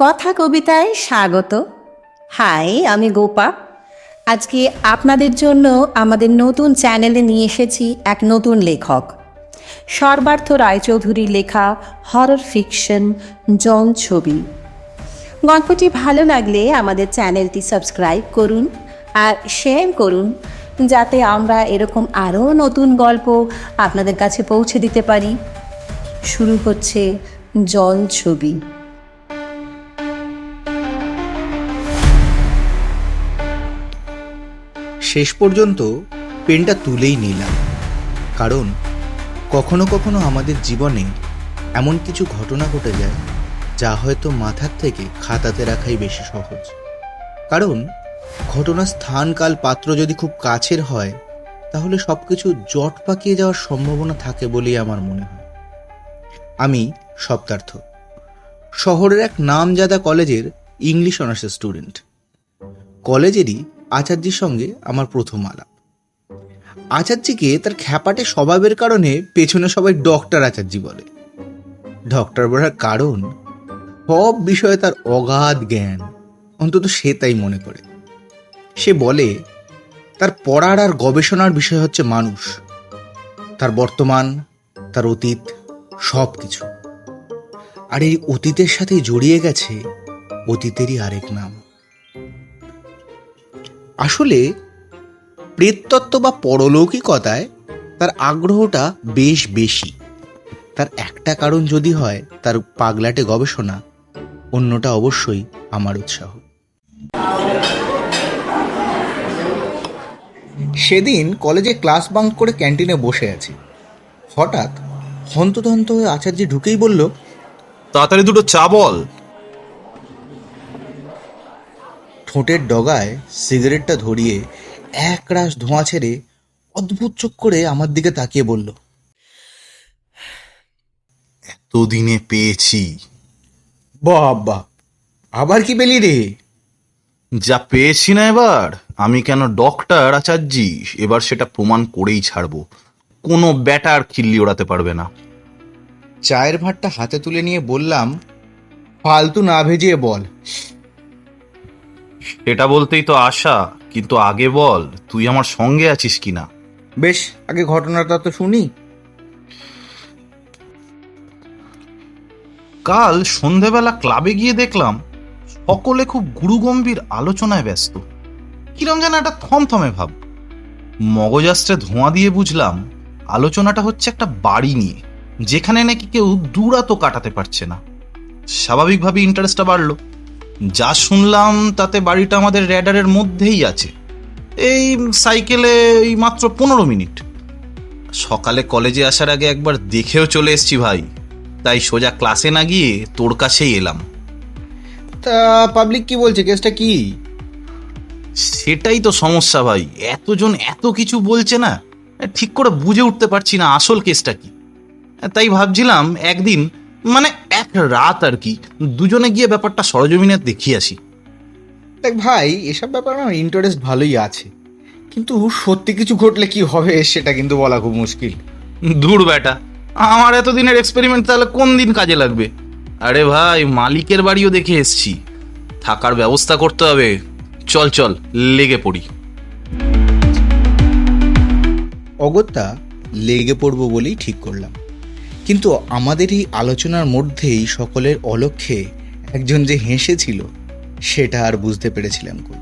কথা কবিতায় স্বাগত। হাই, আমি গোপা। আজকে আপনাদের জন্য আমাদের নতুন চ্যানেলে নিয়ে এসেছি এক নতুন লেখক। সর্বার্থ রায়চৌধুরীর লেখা হরর ফিকশন জন ছবি গল্পটি ভালো লাগলে আমাদের চ্যানেলটি সাবস্ক্রাইব করুন আর শেয়ার করুন, যাতে আমরা এরকম আরও নতুন গল্প আপনাদের কাছে পৌঁছে দিতে পারি। শুরু হচ্ছে জল ছবি শেষ পর্যন্ত পেনটা তুলেই নিলাম। কারণ কখনো কখনো আমাদের জীবনে এমন কিছু ঘটনা ঘটে যায় যা হয়তো মাথার থেকে খাতাতে রাখাই বেশি সহজ। কারণ ঘটনার স্থান কাল পাত্র যদি খুব কাছের হয়, তাহলে সব কিছু জট পাকিয়ে যাওয়ার সম্ভাবনা থাকে বলেই আমার মনে হয়। আমি সপ্তার্থ শহরের এক নামজাদা কলেজের ইংলিশ অনার্সের স্টুডেন্ট। কলেজেরই আচার্যের সঙ্গে আমার প্রথম আলাপ। আচার্যকে তার খ্যাপাটে স্বভাবের কারণে পেছনে সবাই ডক্টর আচার্যি বলে। ডক্টর বলার কারণ, সব বিষয়ে তার অগাধ জ্ঞান, অন্তত সে তাই মনে করে। সে বলে, তার পড়ার আর গবেষণার বিষয় হচ্ছে মানুষ। তার বর্তমান, তার অতীত সব কিছু আর এই অতীতের সাথে জড়িয়ে গেছে অতীতেরই আরেক নাম। আসলে প্রেততত্ত্ব বা পরলৌকিকতায় তার আগ্রহটা বেশ বেশি। তার একটা কারণ যদি হয়, তার পাগলাটে গবেষণা, অন্যটা অবশ্যই আমার উৎসাহ। সেদিন কলেজে ক্লাস বাঙ্ক করে ক্যান্টিনে বসে আছি। হঠাৎ হন্তদন্ত হয়ে আচার্য ঢুকেই বলল, তাড়াতাড়ি দুটো চা বল। ঠোঁটের ডগায় সিগারেটটা ধরিয়ে এক রাশ ধোঁয়া ছেড়ে অদ্ভুত চোখ করে আমার দিকে তাকিয়ে বলল এতদিনে পেয়েছি। বাবা আবার কি পেলি রে? যা পেয়েছি না এবার আমি কেন ডক্টর আচার্যি? এবার সেটা প্রমাণ করেই ছাড়বো। কোনো ব্যাটার খিল্লি ওড়াতে পারবে না। চায়ের ভাতটা হাতে তুলে নিয়ে বললাম ফালতু না ভেজিয়ে বল। এটা বলতেই তো আশা কিন্তু আগে বল তুই আমার সঙ্গে আছিস কিনা? বেশ আগে ঘটনাটা তো শুনি। কাল সন্ধেবেলা ক্লাবে গিয়ে দেখলাম সকলে খুব গুরুগম্ভীর আলোচনায় ব্যস্ত। কিরম যেন একটা থমথমে ভাব। মগজাস্ত্রে ধোঁয়া দিয়ে বুঝলাম আলোচনাটা হচ্ছে একটা বাড়ি নিয়ে যেখানে নাকি কেউ দূরাতো কাটাতে পারছে না। স্বাভাবিকভাবে ইন্টারেস্টটা বাড়লো। যা শুনলাম তাতে বাড়িটা আমাদের র্যাডারের মধ্যেই আছে। এই সাইকেলে এই মাত্র পনেরো মিনিট। সকালে কলেজে আসার আগে একবার দেখেও চলে এসছি ভাই। তাই সোজা ক্লাসে না গিয়ে তোর কাছেই এলাম। তা পাবলিক কি বলছে? কেসটা কি? সেটাই তো সমস্যা ভাই। এতজন এত কিছু বলছে না। ঠিক করে বুঝে উঠতে পারছি না আসল কেসটা কি। তাই ভাবছিলাম একদিন মানে এক রাত আর কি দুজনে গিয়ে ব্যাপারটা সরজমিনে দেখিয়ে আসি। দেখ ভাই এসব ব্যাপারে আমার ইন্টারেস্ট ভালোই আছে। কিন্তু সত্যি কিছু ঘটলে কি হবে সেটা কিন্তু বলা খুব মুশকিল। দূর বেটা আমার এতদিনের এক্সপেরিমেন্ট তাহলে কোন দিন কাজে লাগবে? আরে ভাই মালিকের বাড়িও দেখে এসছি। থাকার ব্যবস্থা করতে হবে। চল চল লেগে পড়ি। অগত্যা লেগে পড়ব বলেই ঠিক করলাম। কিন্তু আমাদের এই আলোচনার মধ্যেই সকলের অলক্ষ্যে একজন যে হেসেছিল, সেটা আর বুঝতে পেরেছিলাম কই?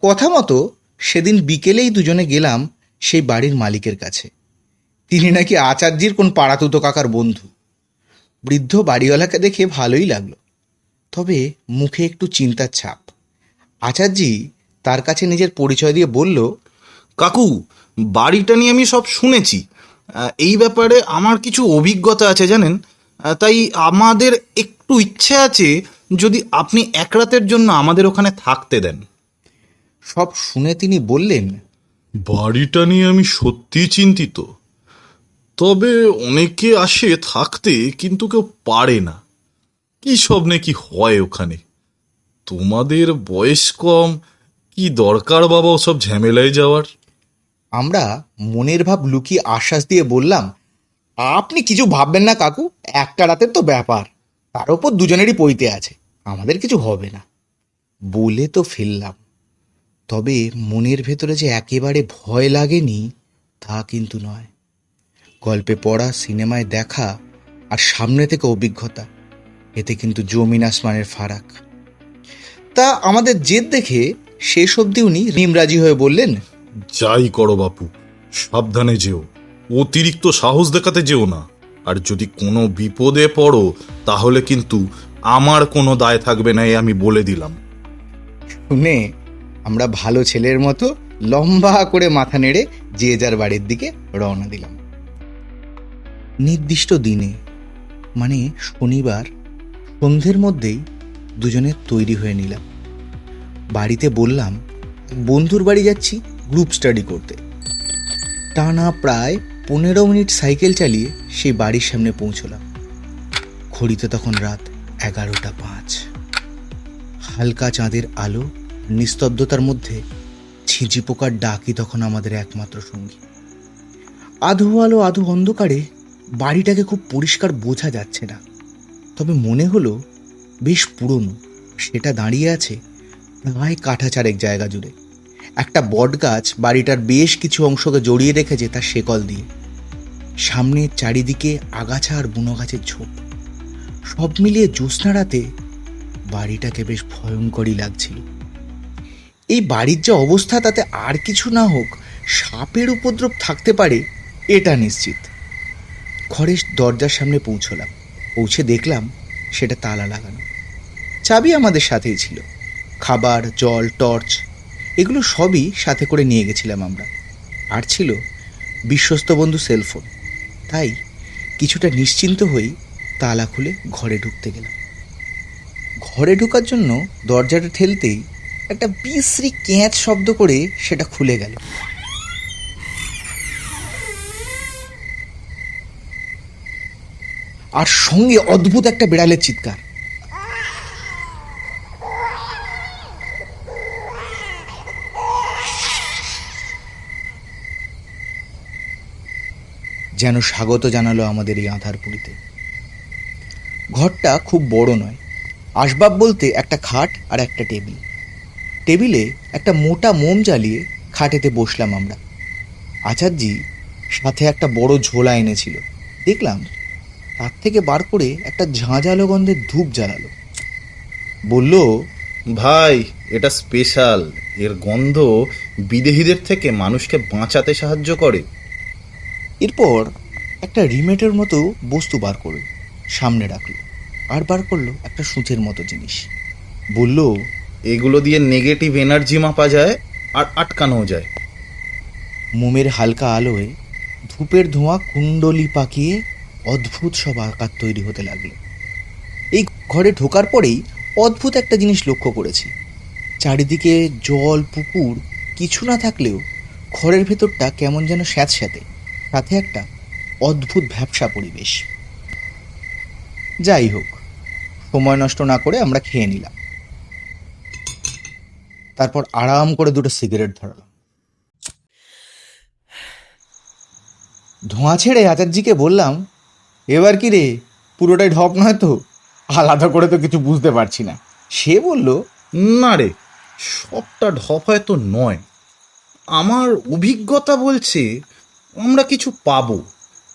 কথা মতো সেদিন বিকেলেই দুজনে গেলাম সেই বাড়ির মালিকের কাছে। তিনি নাকি আচার্যির কোন পাড়াতুতো কাকার বন্ধু। বৃদ্ধ বাড়িওয়ালাকে দেখে ভালোই লাগল। তবে মুখে একটু চিন্তার ছাপ। আচার্যি তার কাছে নিজের পরিচয় দিয়ে বলল কাকু বাড়িটা নিয়ে আমি সব শুনেছি। এই ব্যাপারে আমার কিছু অভিজ্ঞতা আছে জানেন। তাই আমাদের একটু ইচ্ছে আছে যদি আপনি এক রাতের জন্য আমাদের ওখানে থাকতে দেন। সব শুনে তিনি বললেন বাড়িটা নিয়ে আমি সত্যি চিন্তিত। তবে অনেকে আসে থাকতে কিন্তু কেউ পারে না। কি সব নাকি হয় ওখানে? তোমাদের বয়স কম কি দরকার বাবা ওসব ঝামেলায় যাওয়ার? আমরা মনের ভাব লুকিয়ে আশ্বাস দিয়ে বললাম, আপনি কিছু ভাববেন না কাকু, একটা রাতের তো ব্যাপার। তার ওপর দুজনেরই পইতে আছে, আমাদের কিছু হবে না। বলে তো ফেললাম। তবে মনের ভেতরে যে একেবারে ভয় লাগেনি, তা কিন্তু নয়। গল্পে পড়া, সিনেমায় দেখা আর সামনে থেকে অভিজ্ঞতা, এতে কিন্তু জমিন আসমানের ফারাক। তা আমাদের জেদ দেখে শেষ অবধি উনি নিমরাজি হয়ে বললেন যাই করো বাপু, সাবধানে যেও। অতিরিক্ত সাহস দেখাতে যেও না। আর যদি কোনো বিপদে পড়ো, তাহলে কিন্তু আমার কোনো দায় থাকবে না আমি বলে দিলাম। শুনে আমরা ভালো ছেলের মতো লম্বা করে মাথা নেড়ে যে যার বাড়ির দিকে রওনা দিলাম। নির্দিষ্ট দিনে মানে শনিবার, সন্ধ্যের মধ্যেই দুজনে তৈরি হয়ে নিলাম। বাড়িতে বললাম, বন্ধুর বাড়ি যাচ্ছি? গ্রুপ স্টাডি করতে। টানা প্রায় পনেরো মিনিট সাইকেল চালিয়ে সেই বাড়ির সামনে পৌঁছলাম। ঘড়িতে তখন রাত এগারোটা পাঁচ। হালকা চাঁদের আলো নিস্তব্ধতার মধ্যে ছিঁচি পোকার ডাকই তখন আমাদের একমাত্র সঙ্গী। আধো আলো আধো অন্ধকারে বাড়িটাকে খুব পরিষ্কার বোঝা যাচ্ছে না। তবে মনে হলো বেশ পুরনো, সেটা দাঁড়িয়ে আছে প্রায় কাঠা চারেক জায়গা জুড়ে। একটা বট গাছ বাড়িটার বেশ কিছু অংশকে জড়িয়ে রেখেছে তার শেকল দিয়ে। সামনে চারিদিকে আগাছা আর বুনো গাছের ঝোপ। সব মিলিয়ে জ্যোৎস্না রাতে বাড়িটাকে বেশ ভয়ঙ্করই লাগছিল। এই বাড়ির যে অবস্থা তাতে আর কিছু না হোক, সাপের উপদ্রব থাকতে পারে, এটা নিশ্চিত। ঘরের দরজার সামনে পৌঁছলাম। পৌঁছে দেখলাম সেটা তালা লাগানো। চাবি আমাদের সাথেই ছিল। খাবার, জল, টর্চ এগুলো সবই সাথে করে নিয়ে গেছিলাম আমরা। আর ছিল বিশ্বস্ত বন্ধু সেলফোন। তাই কিছুটা নিশ্চিন্ত হয়েই তালা খুলে ঘরে ঢুকতে গেলাম। ঘরে ঢোকার জন্য দরজাটা ঠেলতেই একটা বিশ্রী ক্যাঁচ শব্দ করে সেটা খুলে গেল। আর সঙ্গে অদ্ভুত একটা বিড়ালের চিৎকার। যেন স্বাগত জানালো আমাদের এই আধারপুরিতে ঘরটা খুব বড় নয়। আসবাব বলতে একটা খাট আর একটা টেবিল। টেবিলে একটা মোটা মোম জ্বালিয়ে খাটেতে বসলাম আমরা। আচার্যি সাথে একটা বড় ঝোলা এনেছিল। দেখলাম তার থেকে বার করে একটা ঝাঁঝালো গন্ধের ধূপ জ্বালালো। বলল, ভাই, এটা স্পেশাল। এর গন্ধ বিদেহীদের থেকে মানুষকে বাঁচাতে সাহায্য করে। এরপর একটা রিমেটের মতো বস্তু বার করে সামনে রাখল আর বার করল একটা সুচের মতো জিনিস। বলল এগুলো দিয়ে নেগেটিভ এনার্জি মাপা যায় আর আটকানো যায়। মোমের হালকা আলোয় ধূপের ধোঁয়া কুণ্ডলি পাকিয়ে অদ্ভুত সব আকার তৈরি হতে লাগল। এই ঘরে ঢোকার পরেই অদ্ভুত একটা জিনিস লক্ষ্য করেছি। চারিদিকে জল পুকুর কিছু না থাকলেও ঘরের ভেতরটা কেমন যেন স্যাঁতস্যাঁতে। সাথে একটা অদ্ভুত ভ্যাবসা পরিবেশ। যাই হোক, সময় নষ্ট না করে আমরা খেয়ে নিলাম। তারপর আরাম করে দুটো সিগারেট ধরালাম। ধোঁয়া ছেড়ে আচার্যিকে বললাম, এবার কি রে, পুরোটাই ঢপ নয় তো? আলাদা করে তো কিছু বুঝতে পারছি না। সে বলল, না রে, সবটা ঢপ হয়তো নয়। আমার অভিজ্ঞতা বলছে আমরা কিছু পাব।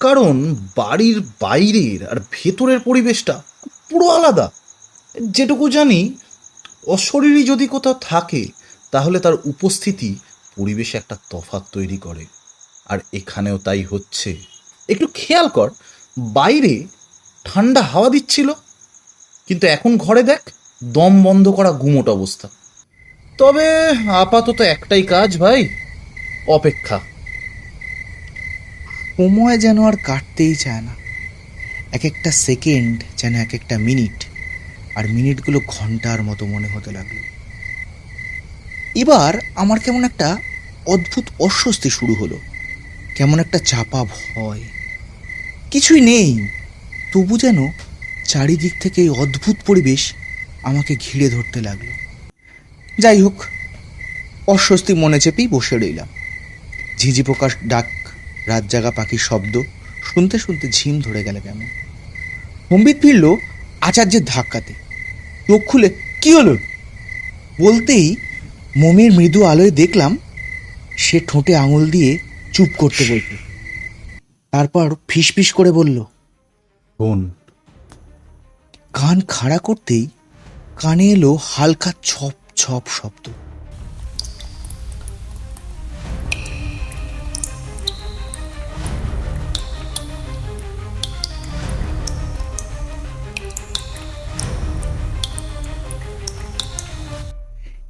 কারণ বাড়ির বাইরের আর ভেতরের পরিবেশটা পুরো আলাদা। যেটুকু জানি অশরীরই যদি কোথাও থাকে, তাহলে তার উপস্থিতি পরিবেশে একটা তফাৎ তৈরি করে। আর এখানেও তাই হচ্ছে। একটু খেয়াল কর, বাইরে ঠান্ডা হাওয়া দিচ্ছিল, কিন্তু এখন ঘরে দেখ, দম বন্ধ করা গুমোট অবস্থা। তবে আপাতত একটাই কাজ ভাই, অপেক্ষা। সময় যেন আর কাটতেই চায় না। এক একটা সেকেন্ড যেন এক একটা মিনিট আর মিনিটগুলো ঘণ্টার মতো মনে হতে লাগল। এবার আমার কেমন একটা অদ্ভুত অস্বস্তি শুরু হলো। কেমন একটা চাপা ভয়। কিছুই নেই, তবু যেন চারিদিক থেকে এই অদ্ভুত পরিবেশ আমাকে ঘিরে ধরতে লাগল। যাই হোক, অস্বস্তি মনে চেপেই বসে রইলাম। ঝিঝি পোকার ডাক রাত জাগা পাখির শব্দ শুনতে শুনতে ঝিম ধরে গেল কেমন সম্বিত ফিরল আচার্যের ধাক্কাতে। চোখ খুলে কি হলো? বলতেই মোমের মৃদু আলোয় দেখলাম সে ঠোঁটে আঙুল দিয়ে চুপ করতে বলল তারপর ফিসফিস করে বলল বোন কান খাড়া করতেই কানে এলো হালকা ছপ ছপ শব্দ।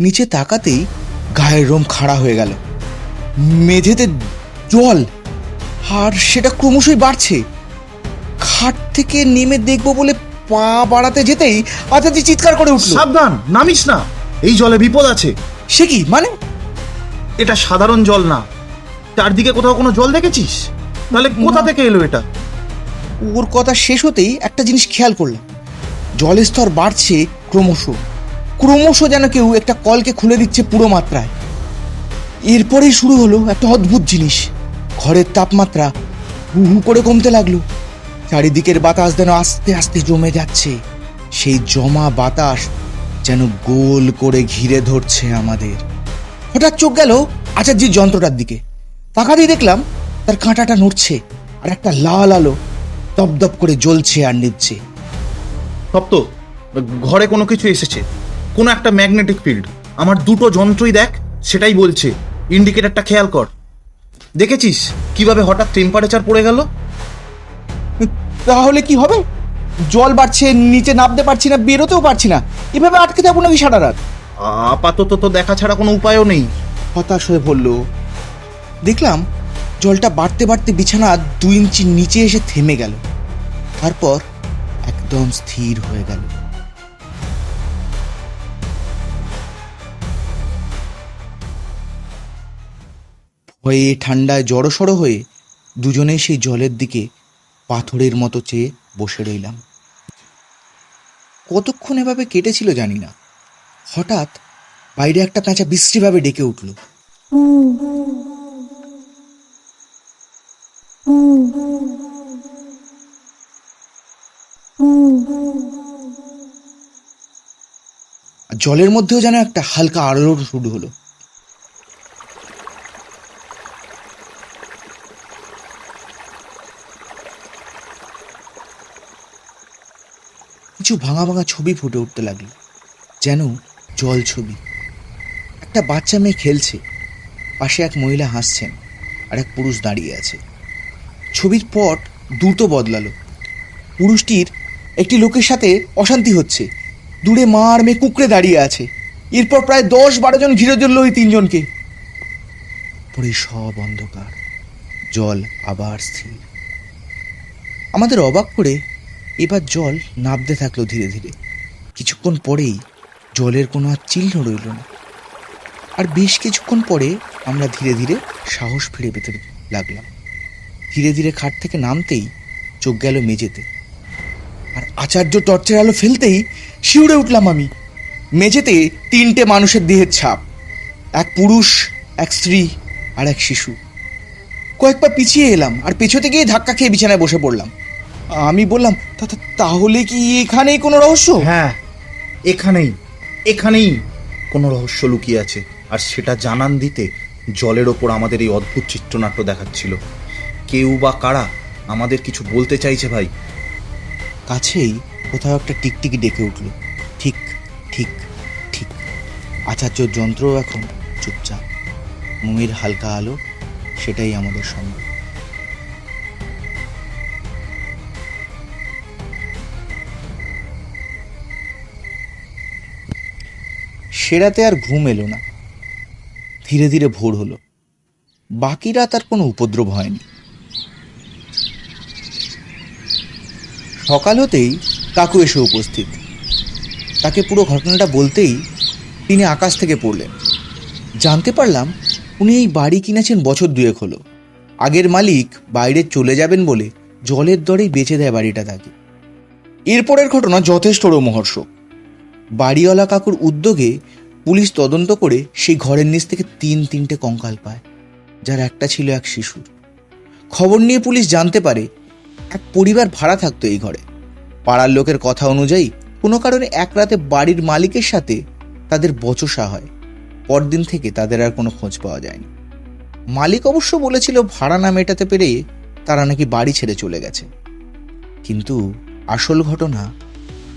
নিচে তাকাতেই গায়ের রোম খাড়া হয়ে গেল। মেঝেতে জল আর সেটা ক্রমশই বাড়ছে। খাট থেকে নেমে দেখব বলে পা বাড়াতে যেতেই আচার্য চিৎকার করে উঠল। সাবধান নামিস না। এই জলে বিপদ আছে। সে কি মানে? এটা সাধারণ জল না। চারদিকে কোথাও কোনো জল দেখেছিস? তাহলে কোথা থেকে এলো এটা? ওর কথা শেষ হতেই একটা জিনিস খেয়াল করলাম। জলের স্তর বাড়ছে ক্রমশ। ক্রমশ যেন কেউ একটা কলকে খুলে দিচ্ছে পুরো মাত্রায়। এরপরেই শুরু হলো একটা অদ্ভুত জিনিস। ঘরের তাপমাত্রা হু হু করে কমতে লাগল। চারিদিকের বাতাস যেন আস্তে আস্তে জমে যাচ্ছে। সেই জমা বাতাস যেন গোল করে ঘিরে ধরছে আমাদের। হঠাৎ চোখ গেল আচার্যের যন্ত্রটার দিকে। তাকাতেই দেখলাম তার কাঁটাটা নড়ছে আর একটা লাল আলো দপদপ করে জ্বলছে আর নিচ্ছে। সপ্ত ঘরে কোনো কিছু এসেছে? কোনো একটা ম্যাগনেটিক ফিল্ড আমার দুটো যন্ত্রই দেখ সেটাই বলছে। ইন্ডিকেটরটা খেয়াল কর। দেখেছিস কীভাবে হঠাৎ টেম্পারেচার পড়ে গেল? তাহলে কি হবে? জল বাড়ছে নিচে নামতে পারছি না বেরোতেও পারছি না। এভাবে আটকে যাব নাকি সারা রাত? আপাতত তো দেখা ছাড়া কোনো উপায়ও নেই। হতাশ হয়ে পড়ল দেখলাম জলটা বাড়তে বাড়তে বিছানা দু ইঞ্চি নিচে এসে থেমে গেল। তারপর একদম স্থির হয়ে গেল। ভয়ে ঠান্ডায় জড়সড় হয়ে দুজনেই সেই জলের দিকে পাথরের মতো চেয়ে বসে রইলাম। কতক্ষণ এভাবে কেটেছিল জানি না। হঠাৎ বাইরে একটা প্যাঁচা বিশ্রীভাবে ডেকে উঠল। জলের মধ্যেও যেন একটা হালকা আলোর শুরু হলো। কিছু ভাঙা ভাঙা ছবি ফুটে উঠতে লাগল। যেন জল ছবি। একটা বাচ্চা মেয়ে খেলছে। পাশে এক মহিলা হাসছেন আর এক পুরুষ দাঁড়িয়ে আছে। ছবির পট দ্রুত বদলালো। পুরুষটির একটি লোকের সাথে অশান্তি হচ্ছে। দূরে মা আর মেয়ে কুকড়ে দাঁড়িয়ে আছে। এরপর প্রায় দশ বারো জন ঘিরে ধরল ওই তিনজনকে। পরে সব অন্ধকার। জল আবার স্থির। আমাদের অবাক করে এবার জল নাবতে থাকল ধীরে ধীরে। কিছুক্ষণ পরেই জলের কোনো আর চিহ্ন রইল না। আর বেশ কিছুক্ষণ পরে আমরা ধীরে ধীরে সাহস ফিরে পেতে লাগলাম। ধীরে ধীরে খাট থেকে নামতেই চোখ গেল মেঝেতে। আর আচার্য টর্চের আলো ফেলতেই শিউরে উঠলাম আমি। মেঝেতে তিনটে মানুষের দেহের ছাপ, এক পুরুষ, এক স্ত্রী আর এক শিশু। কয়েকবার পিছিয়ে এলাম আর পেছোতে গিয়ে ধাক্কা খেয়ে বিছানায় বসে পড়লাম। আমি বললাম "তা- তা- তাহলে কি এখানেই কোনো রহস্য? হ্যাঁ এখানেই এখানেই কোনো রহস্য লুকিয়ে আছে। আর সেটা জানান দিতে জলের ওপর আমাদের এই অদ্ভুত চিত্রনাট্য দেখাচ্ছিল। কেউ বা কারা আমাদের কিছু বলতে চাইছে ভাই? কাছেই কোথাও একটা টিকটিকি ডেকে উঠল। ঠিক ঠিক ঠিক। আচার্য যন্ত্র এখন চুপচাপ। মুমির হালকা আলো সেটাই আমাদের সঙ্গে সেরাতে আর ঘুম এলো না। ধীরে ধীরে ভোর হলো। বাকি রাত আর কোনো উপদ্রব হয়নি। সকাল হতেই কাকু এসে উপস্থিত। তাকে পুরো ঘটনাটা বলতেই তিনি আকাশ থেকে পড়লেন। জানতে পারলাম উনি এই বাড়ি কিনেছেন বছর দুয়েক হলো। আগের মালিক বাইরে চলে যাবেন বলে জলের দরেই বেঁচে দেয় বাড়িটা তাকে। এরপরের ঘটনা যথেষ্ট রোমহর্ষক। বাড়িওয়ালা কাকুর উদ্যোগে পুলিশ তদন্ত করে সেই ঘরের নিচ থেকে তিন তিনটে কঙ্কাল পায়, যার একটা ছিল এক শিশুর। খবর নিয়ে পুলিশ জানতে পারে এক পরিবার ভাড়া থাকতো এই ঘরে। পাড়ার লোকের কথা অনুযায়ী কোনো কারণে এক রাতে বাড়ির মালিকের সাথে তাদের বচসা হয়। পরদিন থেকে তাদের আর কোনো খোঁজ পাওয়া যায়নি। মালিক অবশ্য বলেছিল ভাড়া না মেটাতে পেরে তারা নাকি বাড়ি ছেড়ে চলে গেছে। কিন্তু আসল ঘটনা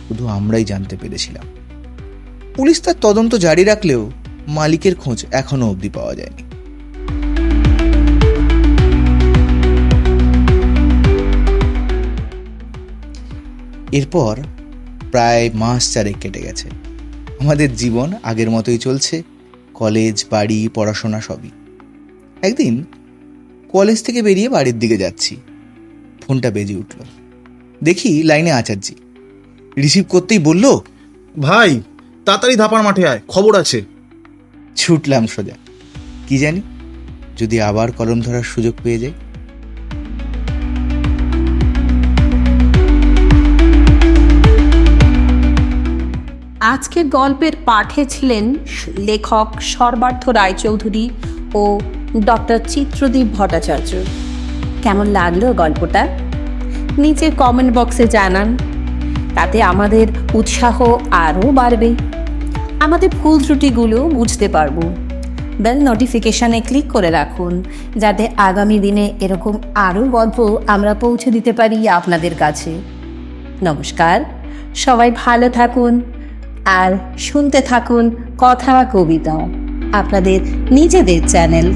শুধু আমরাই জানতে পেরেছিলাম। পুলিশ তার তদন্ত জারি রাখলেও মালিকের খোঁজ এখনও অবধি পাওয়া যায়নি। এরপর প্রায় মাস চারেক কেটে গেছে। আমাদের জীবন আগের মতোই চলছে, কলেজ, বাড়ি, পড়াশোনা সবই। একদিন কলেজ থেকে বেরিয়ে বাড়ির দিকে যাচ্ছি। ফোনটা বেজে উঠল। দেখি লাইনে আচার্যি। রিসিভ করতেই বলল, ভাই তাড়াতাড়ি ধাপার মাঠে আয় খবর আছে। ছুটলাম সোজা। কি জানি যদি আবার কলম ধরার সুযোগ পেয়ে যাই। আজকের গল্পের পাঠে ছিলেন লেখক সর্বার্থ রায়চৌধুরী ও ডক্টর চিত্রদীপ ভট্টাচার্য। কেমন লাগল গল্পটা? নিচে কমেন্ট বক্সে জানান। তাতে আমাদের উৎসাহ আরও বাড়বে। আমাদের ভুল ত্রুটিগুলো বুঝতে পারব। বেল নোটিফিকেশানে ক্লিক করে রাখুন, যাতে আগামী দিনে এরকম আরও গল্প আমরা পৌঁছে দিতে পারি আপনাদের কাছে। নমস্কার, সবাই ভালো থাকুন আর শুনতে থাকুন কথা কবিতা, আপনাদের নিজেদের চ্যানেল।